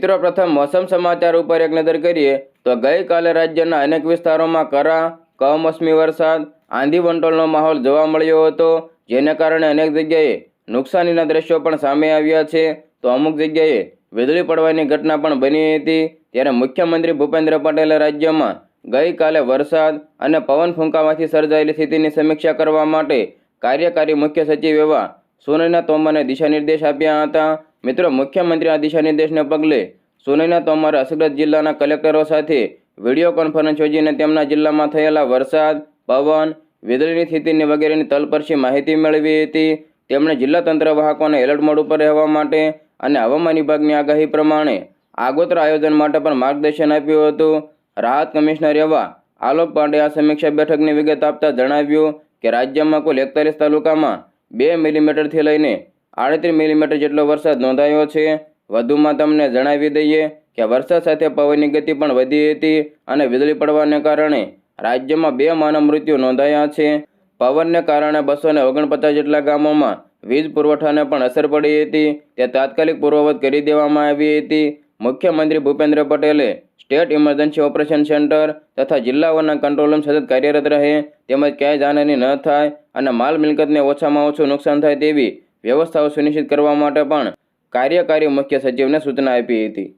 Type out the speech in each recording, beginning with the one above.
મિત્રો, પ્રથમ મોસમ સમાચાર ઉપર એક નજર કરીએ તો ગઈકાલે રાજ્યના અનેક વિસ્તારોમાં કરા, કમોસમી વરસાદ, આંધી વંટોળનો માહોલ જોવા મળ્યો હતો, જેને કારણે અનેક જગ્યાએ નુકસાનીના દ્રશ્યો પણ સામે આવ્યા છે. તો અમુક જગ્યાએ વીજળી પડવાની ઘટના પણ બની હતી. ત્યારે મુખ્યમંત્રી ભૂપેન્દ્ર પટેલે રાજ્યમાં ગઈકાલે વરસાદ અને પવન ફૂંકામાંથી સર્જાયેલી સ્થિતિની સમીક્ષા કરવા માટે કાર્યકારી મુખ્ય સચિવ એવા સોનૈના તોમરને દિશાનિર્દેશ આપ્યા હતા. મિત્રો મુખ્યમંત્રી આ દિશાનિર્દેશને પગલે સોનૈના તોમરે અસરગ્રસ્ત જિલ્લાના કલેક્ટરો સાથે વીડિયો કોન્ફરન્સ યોજીને તેમના જિલ્લામાં થયેલા વરસાદ, પવન, વીજળીની સ્થિતિની વગેરેની તલપરસી માહિતી મેળવી હતી. તેમણે જિલ્લા તંત્ર વાહકોને એલર્ટ મોડ ઉપર રહેવા માટે અને હવામાન વિભાગની આગાહી પ્રમાણે આગોતરા આયોજન માટે પણ માર્ગદર્શન આપ્યું હતું. રાહત કમિશનર એવા આલોક પાંડે આ સમીક્ષા બેઠકની વિગત આપતા જણાવ્યું કે રાજ્યમાં કુલ એકતાલીસ તાલુકામાં બે મિલીમીટરથી લઈને આડત્રીસ મિલીમીટર જેટલો વરસાદ નોંધાયો છે. વધુમાં તમને જણાવી દઈએ કે વરસાદ સાથે પવનની ગતિ પણ વધી હતી અને વીજળી પડવાને કારણે રાજ્યમાં બે માનવ મૃત્યુ નોંધાયા છે. પવનને કારણે બસો ને ઓગણપચાસ જેટલા ગામોમાં વીજ પુરવઠાને પણ અસર પડી હતી. તે તાત્કાલિક પૂર્વવત કરી દેવામાં આવી હતી. મુખ્યમંત્રી ભૂપેન્દ્ર પટેલે સ્ટેટ ઇમરજન્સી ઓપરેશન સેન્ટર તથા જિલ્લાઓના કંટ્રોલ રૂમ સતત કાર્યરત રહે તેમજ ક્યાંય જાનહાની ન થાય અને માલ મિલકતને ઓછામાં ઓછું નુકસાન થાય તેવી વ્યવસ્થાઓ સુનિશ્ચિત કરવા માટે પણ કાર્યકારી મુખ્ય સચિવને સૂચના આપી હતી.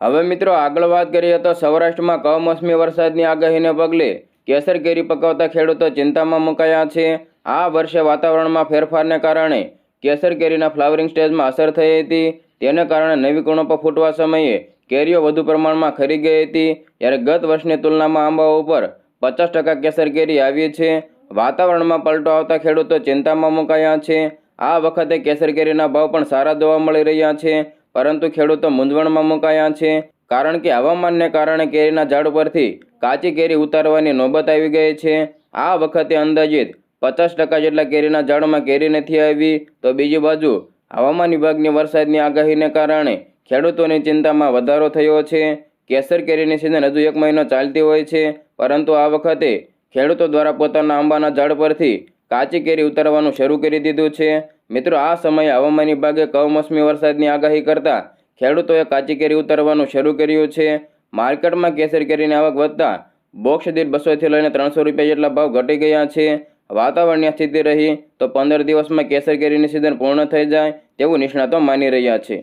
હવે મિત્રો આગળ વાત કરીએ તો સૌરાષ્ટ્રમાં કમોસમી વરસાદની આગાહીને પગલે કેસર કેરી પકવતા ખેડૂતો ચિંતામાં મુકાયા છે. આ વર્ષે વાતાવરણમાં ફેરફારને કારણે કેસર કેરીના ફ્લાવરિંગ સ્ટેજમાં અસર થઈ હતી. તેને કારણે નવી કુણપો ફૂટવા સમયે કેરીઓ વધુ પ્રમાણમાં ખરી ગઈ હતી. જ્યારે ગત વર્ષની તુલનામાં આંબાઓ ઉપર પચાસ ટકા કેસર કેરી આવી છે. વાતાવરણમાં પલટો આવતા ખેડૂતો ચિંતામાં મુકાયા છે. આ વખતે કેસર કેરીના ભાવ પણ સારા જોવા મળી રહ્યા છે, પરંતુ ખેડૂતો મૂંઝવણમાં મુકાયા છે, કારણ કે હવામાનને કારણે કેરીના ઝાડ પરથી કાચી કેરી ઉતારવાની નોબત આવી ગઈ છે. આ વખતે અંદાજિત પચાસ ટકા જેટલા કેરીના ઝાડમાં કેરી નથી આવી, તો બીજી બાજુ હવામાન વિભાગની વરસાદની આગાહીને કારણે ખેડૂતોની ચિંતામાં વધારો થયો છે. કેસર કેરીની સિઝન હજુ એક મહિનો ચાલતી હોય છે, પરંતુ આ વખતે ખેડૂતો દ્વારા પોતાના આંબાના ઝાડ પરથી કાચી કેરી ઉતારવાનું શરૂ કરી દીધું છે. મિત્રો, આ સમયે હવામાન વિભાગે કમોસમી વરસાદની આગાહી કરતા ખેડૂતોએ કાચી કેરી ઉતારવાનું શરૂ કર્યું છે. માર્કેટમાં કેસર કેરીની આવક વધતા બોક્સ દીઠ બસોથી લઈને ત્રણસો રૂપિયા જેટલા ભાવ ઘટી ગયા છે. વાતાવરણની સ્થિતિ રહી તો પંદર દિવસમાં કેસર કેરીની સિઝન પૂર્ણ થઈ જાય તેવું નિષ્ણાતો માની રહ્યા છે.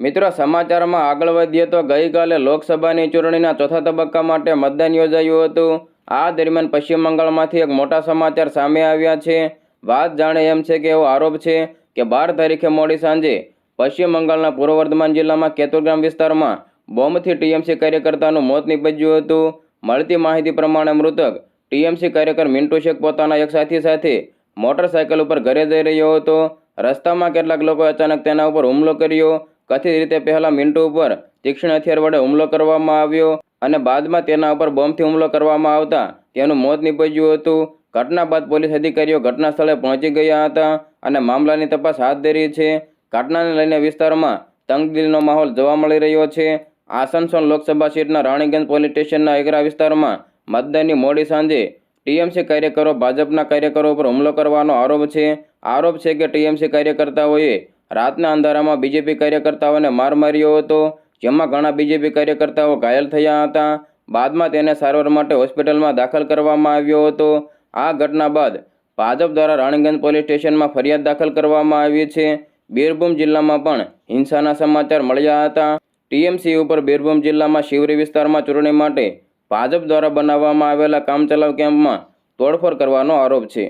મિત્રો, સમાચારમાં આગળ વધીએ તો ગઈકાલે લોકસભાની ચૂંટણીના ચોથા તબક્કા માટે મતદાન યોજાયું હતું. આ દરમિયાન પશ્ચિમ બંગાળમાંથી એક મોટા સમાચાર સામે આવ્યા છે. વાત જાણે એમ છે કે એવો આરોપ છે કે બાર તારીખે મોડી સાંજે પશ્ચિમ બંગાળના પૂર્વ વર્ધમાન જિલ્લામાં કેતુરગ્રામ વિસ્તારમાં બોમ્બથી ટીએમસી કાર્યકર્તાનું મોત નીપજ્યું હતું. મળતી માહિતી પ્રમાણે મૃતક ટીએમસી કાર્યકર મિન્ટુ શેખ પોતાના એક સાથી સાથે મોટરસાયકલ ઉપર ઘરે જઈ રહ્યો હતો. રસ્તામાં કેટલાક લોકોએ અચાનક તેના ઉપર હુમલો કર્યો. કથિત રીતે પહેલાં મિન્ટુ ઉપર તીક્ષ્ણ હથિયાર વડે હુમલો કરવામાં આવ્યો. અને બાદમાં તેના ઉપર બોમ્બથી હુમલો કરવામાં આવતા તેનું મોત નીપજ્યું હતું. ઘટના બાદ પોલીસ અધિકારીઓ ઘટના સ્થળે પહોંચી ગયા હતા અને મામલાની તપાસ હાથ ધરી છે. ઘટનાને લઈને વિસ્તારમાં તંગદિલનો માહોલ જોવા મળી રહ્યો છે. આસનસોલ લોકસભા સીટના રાણીગંજ પોલીસ સ્ટેશનના એકરા વિસ્તારમાં મતદાનની મોડી સાંજે ટીએમસી કાર્યકરો ભાજપના કાર્યકરો પર હુમલો કરવાનો આરોપ છે. આરોપ છે કે ટીએમસી કાર્યકર્તાઓએ રાતના અંધારામાં બીજેપી કાર્યકર્તાઓને માર માર્યો હતો. જેમાં ઘણા બીજેપી કાર્યકર્તાઓ ઘાયલ થયા હતા. બાદમાં તેને સારવાર માટે હોસ્પિટલમાં દાખલ કરવામાં આવ્યો હતો. આ ઘટના બાદ ભાજપ દ્વારા રાણીગંજ પોલીસ સ્ટેશનમાં ફરિયાદ દાખલ કરવામાં આવી છે. બીરભૂમ જિલ્લામાં પણ હિંસાના સમાચાર મળ્યા હતા. ટીએમસી ઉપર બીરભૂમ જિલ્લામાં શિવરી વિસ્તારમાં ચૂંટણી માટે ભાજપ દ્વારા બનાવવામાં આવેલા કામચલાઉ કેમ્પમાં તોડફોડ કરવાનો આરોપ છે.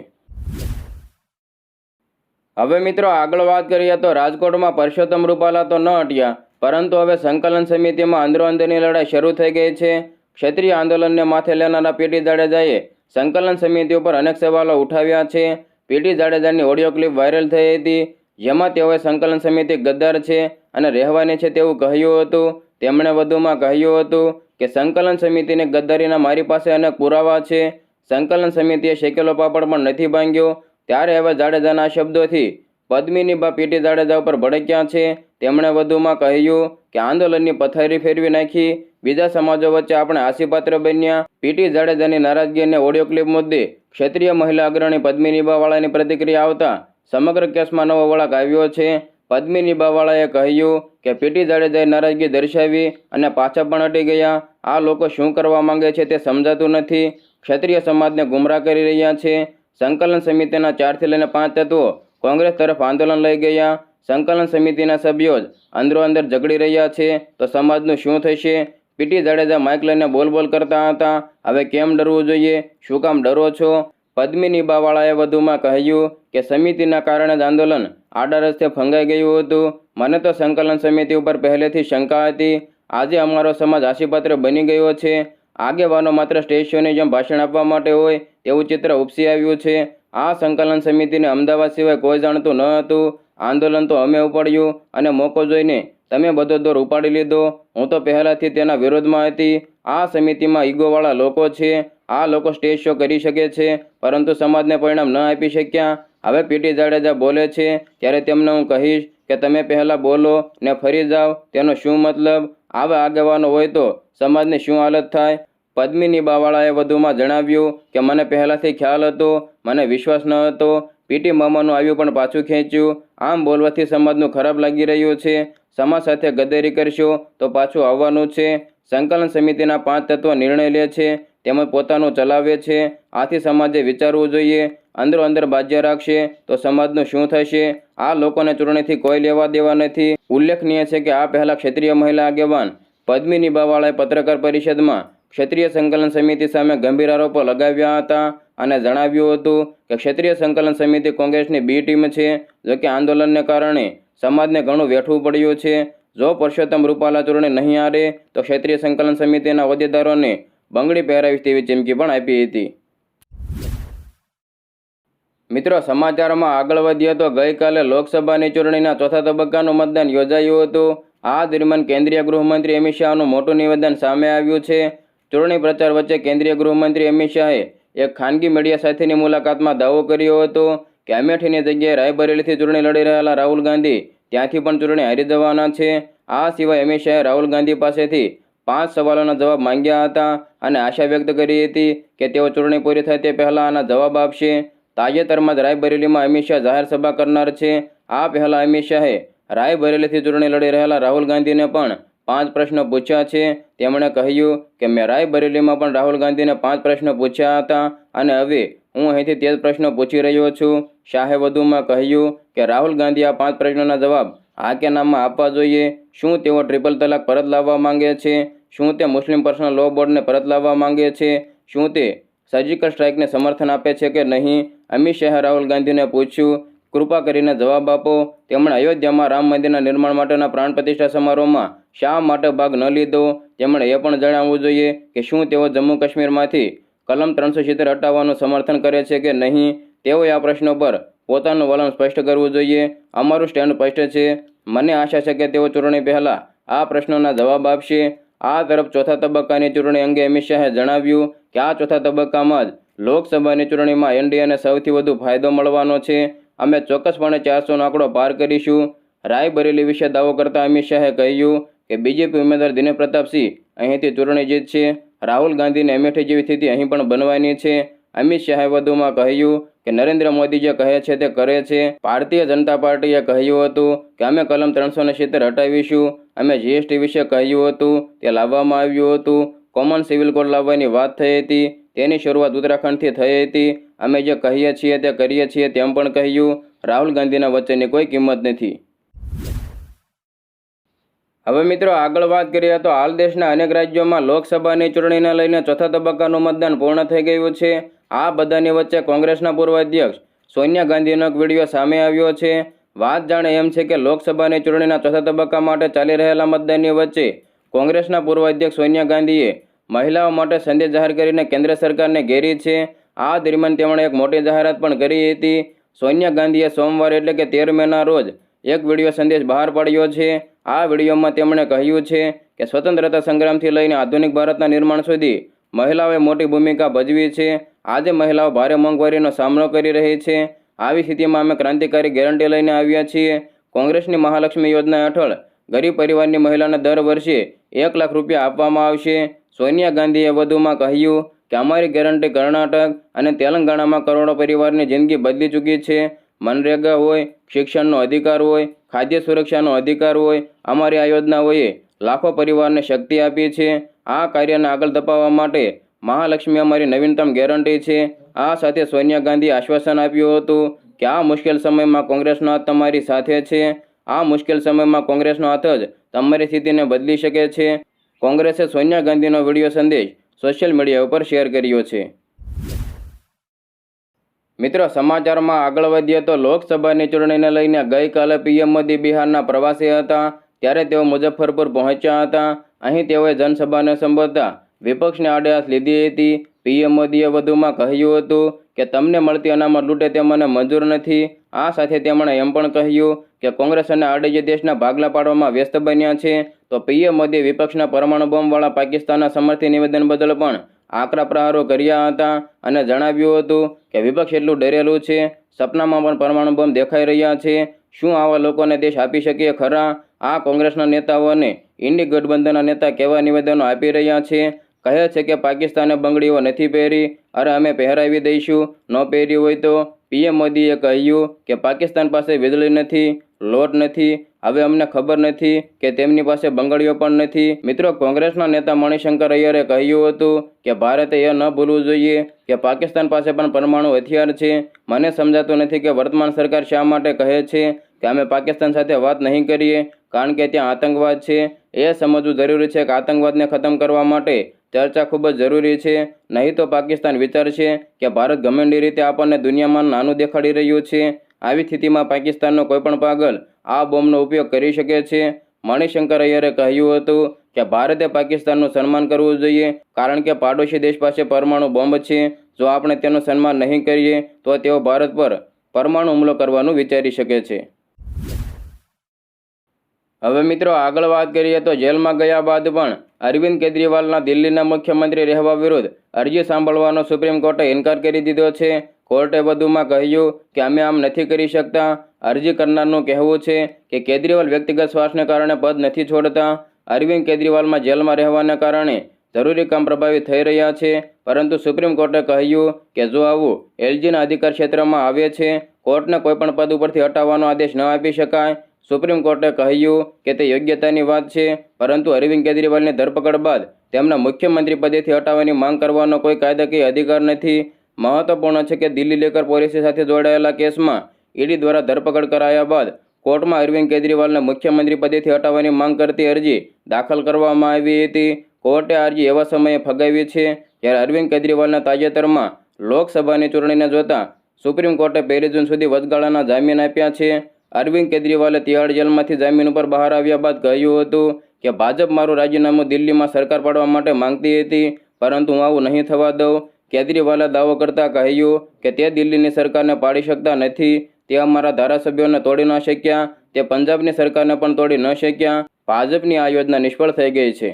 હવે મિત્રો આગળ વાત કરીએ તો રાજકોટમાં પરસોત્તમ રૂપાલા તો ન હટ્યા. પરંતુ હવે સંકલન સમિતિમાં અંદરો અંદરની લડાઈ શરૂ થઈ ગઈ છે. ક્ષત્રિય આંદોલનને માથે લેનારા પીટી જાડેજાએ સંકલન સમિતિ ઉપર અનેક સવાલો ઉઠાવ્યા છે. પીટી જાડેજાની ઓડિયો ક્લિપ વાયરલ થઈ હતી. જેમાં તેઓએ સંકલન સમિતિ ગદ્દાર છે અને રહેવાની છે તેવું કહ્યું હતું. તેમણે વધુમાં કહ્યું હતું કે સંકલન સમિતિની ગદ્દારીના મારી પાસે અનેક પુરાવા છે. સંકલન સમિતિએ શેકેલો પાપડ પણ નથી ભાંગ્યો. ત્યારે હવે જાડેજાના શબ્દોથી પદ્મિની બા પીટી જાડેજા ઉપર ભડક્યા છે. તેમણે વધુમાં કહ્યું કે આંદોલનની પથારી ફેરવી નાખી. બીજા સમાજો વચ્ચે આપણે હાસ્યપાત્ર બન્યા. પીટી જાડેજાની નારાજગી અને ઓડિયો ક્લિપ મુદ્દે ક્ષત્રિય મહિલા અગ્રણી પદ્મિની બાવાળાની પ્રતિક્રિયા આવતા સમગ્ર કેસમાં નવો વળાક આવ્યો છે. પદ્મી નિબાવાળાએ કહ્યું કે પીટી જાડેજાએ નારાજગી દર્શાવી અને પાછા પણ હટી ગયા. આ લોકો શું કરવા માંગે છે તે સમજાતું નથી. ક્ષત્રિય સમાજને ગુમરાહ કરી રહ્યા છે. સંકલન સમિતિના ચારથી લઈને પાંચ તત્વો કોંગ્રેસ તરફ આંદોલન લઈ ગયા. સંકલન સમિતિના સભ્યો જ અંદરો અંદર ઝઘડી રહ્યા છે. તો સમાજનું શું થશે? પીટી જાડેજા માઇક લઈને બોલ બોલ કરતા હતા. હવે કેમ ડરવું જોઈએ? શું કામ ડરો છો? પદ્મી બાવાળાએ વધુમાં કહ્યું કે સમિતિના કારણે જ આંદોલન આડા રસ્તે ફંગાઈ ગયું હતું. મને તો સંકલન સમિતિ ઉપર પહેલેથી શંકા હતી. આજે અમારો સમાજ આશીપાત્ર બની ગયો છે. આગેવાનો માત્ર સ્ટેજ જેમ ભાષણ આપવા માટે હોય તેવું ચિત્ર ઉપસી આવ્યું છે. આ સંકલન સમિતિને અમદાવાદ સિવાય કોઈ જાણતું ન હતું. આંદોલન તો અમે ઉપાડ્યું અને મોકો જોઈને તમે બધો દોર ઉપાડી લીધો. હું તો પહેલાંથી તેના વિરોધમાં હતી. આ સમિતિમાં ઈગોવાળા લોકો છે. આ લોકો સ્ટેજ શો કરી શકે છે, પરંતુ સમાજને પરિણામ ન આપી શક્યા. હવે પીટી જાડેજા બોલે છે, ત્યારે તેમને હું કહીશ કે તમે પહેલાં બોલો ને ફરી જાઓ. તેનો શું મતલબ? આવા આગેવાનો હોય તો સમાજની શું હાલત થાય? પદ્મિની બાવાળાએ વધુમાં જણાવ્યું કે, મને પહેલાંથી ખ્યાલ હતો, મને વિશ્વાસ ન હતો. પીટી મામાનું આવ્યું પણ પાછું ખેંચ્યું. આમ બોલવાથી સમાજનું ખરાબ લાગી રહ્યું છે. સમાજ સાથે ગદ્દારી કરશો તો પાછું આવવાનું છે. સંકલન સમિતિના પાંચ તત્વો નિર્ણય લે છે. તેમજ પોતાનું ચલાવે છે. આથી સમાજે વિચારવું જોઈએ. અંદરો અંદર બાજ્ય રાખશે તો સમાજનું શું થશે? આ લોકોને ચૂંટણીથી કોઈ લેવા દેવા નથી. ઉલ્લેખનીય છે કે, આ પહેલા ક્ષેત્રીય મહિલા આગેવાન પદ્મિની બાવાળાએ પત્રકાર પરિષદમાં ક્ષત્રિય સંકલન સમિતિ સામે ગંભીર આરોપો લગાવ્યા હતા અને જણાવ્યું હતું કે ક્ષત્રિય સંકલન સમિતિ કોંગ્રેસની બી ટીમ છે, જો કે આંદોલનને કારણે સમાજને ઘણું વેઠવું પડ્યું છે. જો પરસોત્તમ રૂપાલા ચૂંટણી નહીં હારે, તો ક્ષેત્રીય સંકલન સમિતિના હોદ્દેદારોને બંગડી પહેરાવીશ તેવી ચીમકી પણ આપી હતી. મિત્રો, સમાચારમાં આગળ વધીએ તો ગઈકાલે લોકસભાની ચૂંટણીના ચોથા તબક્કાનું મતદાન યોજાયું હતું. આ દરમિયાન કેન્દ્રીય ગૃહમંત્રી અમિત શાહનું મોટું નિવેદન સામે આવ્યું છે. ચૂંટણી પ્રચાર વચ્ચે કેન્દ્રીય ગૃહમંત્રી અમિત શાહે એક ખાનગી મીડિયા સાથેની મુલાકાતમાં દાવો કર્યો હતો કે અમેઠીની જગ્યાએ રાયબરેલીથી ચૂંટણી લડી રહેલા રાહુલ ગાંધી, ત્યાંથી પણ ચૂંટણી હારી જવાના છે. આ સિવાય અમિત શાહે રાહુલ ગાંધી પાસેથી પાંચ સવાલોના જવાબ માંગ્યા હતા અને આશા વ્યક્ત કરી હતી કે તેઓ ચૂંટણી પૂરી થાય તે પહેલાં આના જવાબ આપશે. તાજેતરમાં જ રાયબરેલીમાં અમિત શાહ જાહેર સભા કરનાર છે. આ પહેલાં અમિત શાહે રાયબરેલીથી ચૂંટણી લડી રહેલા રાહુલ ગાંધીને પણ પાંચ પ્રશ્નો પૂછ્યા છે. તેમણે કહ્યું કે મેં રાયબરેલીમાં પણ રાહુલ ગાંધીને પાંચ પ્રશ્નો પૂછ્યા હતા અને હવે હું અહીંથી તે જ પ્રશ્નો પૂછી રહ્યો છું. શાહે વધુમાં કહ્યું કે રાહુલ ગાંધી આ પાંચ પ્રશ્નોના જવાબ હા કે નામમાં આપવા જોઈએ. શું તેઓ ટ્રિપલ તલાક પરત લાવવા માંગે છે? શું તે મુસ્લિમ પર્સનલ લો બોર્ડને પરત લાવવા માંગે છે? શું તે સર્જિકલ સ્ટ્રાઇકને સમર્થન આપે છે કે નહીં? અમિત શાહે રાહુલ ગાંધીને પૂછ્યું કૃપા કરીને જવાબ આપો. તેમણે અયોધ્યામાં રામ મંદિરના નિર્માણ માટેના પ્રાણ પ્રતિષ્ઠા સમારોહમાં શા માટે ભાગ ન લીધો? તેમણે એ પણ જણાવવું જોઈએ કે શું તેઓ જમ્મુ કાશ્મીરમાંથી કલમ ત્રણસો સિત્તેર હટાવવાનું સમર્થન કરે છે કે નહીં? તેઓએ આ પ્રશ્નો પર પોતાનું વલણ સ્પષ્ટ કરવું જોઈએ. અમારું સ્ટેન્ડ સ્પષ્ટ છે. મને આશા છે કે તેઓ ચૂંટણી પહેલાં આ પ્રશ્નોના જવાબ આપશે. આ તરફ ચોથા તબક્કાની ચૂંટણી અંગે અમિત શાહે જણાવ્યું કે આ ચોથા તબક્કામાં જ લોકસભાની ચૂંટણીમાં એનડીએને સૌથી વધુ ફાયદો મળવાનો છે. અમે ચોક્કસપણે ચારસોનો આંકડો પાર કરીશું. રાયબરેલી વિશે દાવો કરતા અમિત શાહે કહ્યું કે બીજેપી ઉમેદવાર દિનેશ પ્રતાપસિંહ અહીંથી ચૂંટણી જીતશે. રાહુલ ગાંધીને અમેઠી જેવી સ્થિતિ અહીં પણ બનવાની છે. અમિત શાહે વધુમાં કહ્યું કે નરેન્દ્ર મોદી જે કહે છે તે કરે છે. ભારતીય જનતા પાર્ટીએ કહ્યું હતું કે અમે કલમ ત્રણસો સિત્તેર હટાવીશું. અમે જીએસટી વિશે કહ્યું હતું, તે લાવવામાં આવ્યું હતું. કોમન સિવિલ કોડ લાવવાની વાત થઈ હતી. તેની શરૂઆત ઉત્તરાખંડથી થઈ હતી. અમે જે કહીએ છીએ તે કરીએ છીએ તેમ પણ કહ્યું. રાહુલ ગાંધીના વચ્ચેની કોઈ કિંમત નથી. હવે મિત્રો આગળ વાત કરીએ તો હાલ દેશના અનેક રાજ્યોમાં લોકસભાની ચૂંટણીને લઈને ચોથા તબક્કાનું મતદાન પૂર્ણ થઈ ગયું છે. આ બધાની વચ્ચે કોંગ્રેસના પૂર્વ અધ્યક્ષ સોનિયા ગાંધીનો એક વીડિયો સામે આવ્યો છે. વાત જાણે એમ છે કે લોકસભાની ચૂંટણીના ચોથા તબક્કા માટે ચાલી રહેલા મતદાનની વચ્ચે કોંગ્રેસના પૂર્વ અધ્યક્ષ સોનિયા ગાંધીએ મહિલાઓ માટે સંદેશ જાહેર કરીને કેન્દ્ર સરકારને ઘેરી છે. આ દરમિયાન તેમણે એક મોટી જાહેરાત પણ કરી હતી. સોનિયા ગાંધીએ સોમવારે એટલે કે તેર મેના રોજ એક વીડિયો સંદેશ બહાર પાડ્યો છે. આ વિડીયોમાં તેમણે કહ્યું છે કે સ્વતંત્રતા સંગ્રામથી લઈને આધુનિક ભારતના નિર્માણ સુધી મહિલાઓએ મોટી ભૂમિકા ભજવી છે. આજે મહિલાઓ ભારે મોંઘવારીનો સામનો કરી રહી છે. આવી સ્થિતિમાં અમે ક્રાંતિકારી ગેરંટી લઈને આવ્યા છીએ. કોંગ્રેસની મહાલક્ષ્મી યોજના હેઠળ ગરીબ પરિવારની મહિલાને દર વર્ષે એક લાખ રૂપિયા આપવામાં આવશે. સોનિયા ગાંધીએ વધુમાં કહ્યું કે, અમારી ગેરંટી કર્ણાટક અને તેલંગાણામાં કરોડો પરિવારની જિંદગી બદલી ચૂકી છે. મનરેગા હોય, શિક્ષણનો અધિકાર હોય, ખાદ્ય સુરક્ષાનો અધિકાર હોય, અમારી આ યોજનાઓએ લાખો પરિવારને શક્તિ આપી છે. આ કાર્યને આગળ ધપાવવા માટે મહાલક્ષ્મી અમારી નવીનતમ ગેરંટી છે. આ સાથે સોનિયા ગાંધીએ આશ્વાસન આપ્યું હતું કે, આ મુશ્કેલ સમયમાં કોંગ્રેસનો હાથ તમારી સાથે છે. આ મુશ્કેલ સમયમાં કોંગ્રેસનો હાથ જ તમારી સ્થિતિને બદલી શકે છે. કોંગ્રેસે સોનિયા ગાંધીનો વીડિયો સંદેશ સોશિયલ મીડિયા ઉપર શેર કર્યો છે. મિત્રો, સમાચારમાં આગળ વધીએ તો લોકસભાની ચૂંટણીને લઈને ગઈકાલે પીએમ મોદી બિહારના પ્રવાસી હતા, ત્યારે તેઓ મુઝફ્ફરપુર પહોંચ્યા હતા. અહીં તેઓએ જનસભાને સંબોધતા વિપક્ષને આડેહાથ લીધી હતી. પીએમ મોદીએ વધુમાં કહ્યું હતું કે, તમને મળતી અનામત લૂંટે તે મને મંજૂર નથી. આ સાથે તેમણે એમ પણ કહ્યું કે, કોંગ્રેસ અને આરડીજે દેશના ભાગલા પાડવામાં વ્યસ્ત બન્યા છે. તો પીએમ મોદીએ વિપક્ષના પરમાણુ બોમ્બવાળા પાકિસ્તાનના સમર્થિત નિવેદન બદલ પણ આકરા પ્રહારો કર્યા હતા અને જણાવ્યું હતું કે વિપક્ષ એટલું ડરેલું છે, સપનામાં પણ પરમાણુ બોમ્બ દેખાઈ રહ્યા છે, શું આવા લોકોને દેશ આપી શકીએ ખરા? આ કોંગ્રેસના નેતાઓ અને ઇન્ડી ગઠબંધનના નેતા કેવા નિવેદનો આપી રહ્યા છે? કહે છે કે પાકિસ્તાને બંગડીઓ નથી પહેરી, અરે અમે પહેરાવી દઈશું, ન પહેરી હોય તો પીએમ મોદીએ કહ્યું કે પાકિસ્તાન પાસે વીજળી નથી, લોટ નથી હવે અમને ખબર નથી કે તેમની પાસે બંગડીઓ પણ નથી. મિત્રો, કોંગ્રેસના નેતા મણિશંકર અય્યરે કહ્યું હતું કે ભારતે એ ન ભૂલવું જોઈએ કે પાકિસ્તાન પાસે પણ પરમાણુ હથિયાર છે. મને સમજાતું નથી કે વર્તમાન સરકાર શા માટે કહે છે કે અમે પાકિસ્તાન સાથે વાત નહીં કરીએ, કારણ કે ત્યાં આતંકવાદ છે. એ સમજવું જરૂરી છે કે આતંકવાદને ખતમ કરવા માટે ચર્ચા ખૂબ જ જરૂરી છે. નહીં તો પાકિસ્તાન વિચારશે કે ભારત ગમેંડી રીતે આપણને દુનિયામાં નાનું દેખાડી રહ્યું છે. આવી સ્થિતિમાં પાકિસ્તાનનો કોઈપણ પાગલ આ બોમ્બનો ઉપયોગ કરી શકે છે? મણિશંકર અય્યરે કહ્યું હતું કે ભારતે પાકિસ્તાનનું સન્માન કરવું જોઈએ, કારણ કે પાડોશી દેશ પાસે પરમાણુ બોમ્બ છે. જો આપણે તેનું સન્માન નહીં કરીએ, તો તેઓ ભારત પર પરમાણુ હુમલો કરવાનું વિચારી શકે છે. હવે મિત્રો, આગળ વાત કરીએ તો જેલમાં ગયા બાદ પણ અરવિંદ કેજરીવાલના દિલ્હીના મુખ્યમંત્રી રહેવા વિરુદ્ધ અરજી સાંભળવાનો સુપ્રીમ કોર્ટે ઇનકાર કરી દીધો છે. કોર્ટે વધુમાં કહ્યું કે અમે આમ નથી કરી શકતા. અરજી કરનારનું કહેવું છે કે કેજરીવાલ વ્યક્તિગત શ્વાસને કારણે પદ નથી છોડતા. અરવિંદ કેજરીવાલમાં જેલમાં રહેવાના કારણે જરૂરી કામ પ્રભાવિત થઈ રહ્યા છે. પરંતુ સુપ્રીમ કોર્ટે કહ્યું કે જો આવું એલજીના અધિકાર ક્ષેત્રમાં આવે છે, કોર્ટને કોઈપણ પદ ઉપરથી હટાવવાનો આદેશ ન આપી શકાય. સુપ્રીમ કોર્ટે કહ્યું કે તે યોગ્યતાની વાત છે, પરંતુ અરવિંદ કેજરીવાલની ધરપકડ બાદ તેમના મુખ્યમંત્રી પદેથી હટાવવાની માંગ કરવાનો કોઈ કાયદાકીય અધિકાર નથી. મહત્વપૂર્ણ છે કે દિલ્હી લેકર પોલિસી સાથે જોડાયેલા કેસમાં ઈડી દ્વારા ધરપકડ કરાયા બાદ કોર્ટમાં અરવિંદ કેજરીવાલને મુખ્યમંત્રી પદેથી હટાવવાની માંગ કરતી અરજી દાખલ કરવામાં આવી હતી. કોર્ટે અરજી એવા સમયે ફગાવી છે જ્યારે અરવિંદ કેજરીવાલના તાજેતરમાં લોકસભાની ચૂંટણીને જોતા સુપ્રીમ કોર્ટે પહેલી જૂન સુધી વચગાળાના જામીન આપ્યા છે. અરવિંદ કેજરીવાલે તિહાડ જેલમાંથી જામીન ઉપર બહાર આવ્યા બાદ કહ્યું હતું કે, ભાજપ મારું રાજીનામું દિલ્હીમાં સરકાર પાડવા માટે માંગતી હતી, પરંતુ હું આવું નહીં થવા દઉં. કેજરીવાલે દાવો કરતા કહ્યું કે તે દિલ્હીની સરકારને પાડી શકતા નથી. તે અમારા ધારાસભ્યોને તોડી ન શક્યા. તે પંજાબની સરકારને પણ તોડી ન શક્યા. ભાજપની આ યોજના નિષ્ફળ થઈ ગઈ છે.